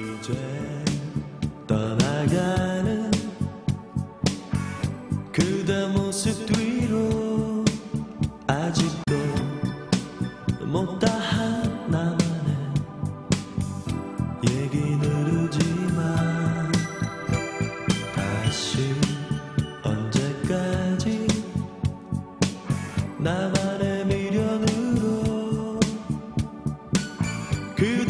이제 떠나가는 그대 모습 뒤로 아직도 못다 한 나만의 얘기 누르지만 다시 언제까지 나만의 미련으로 그대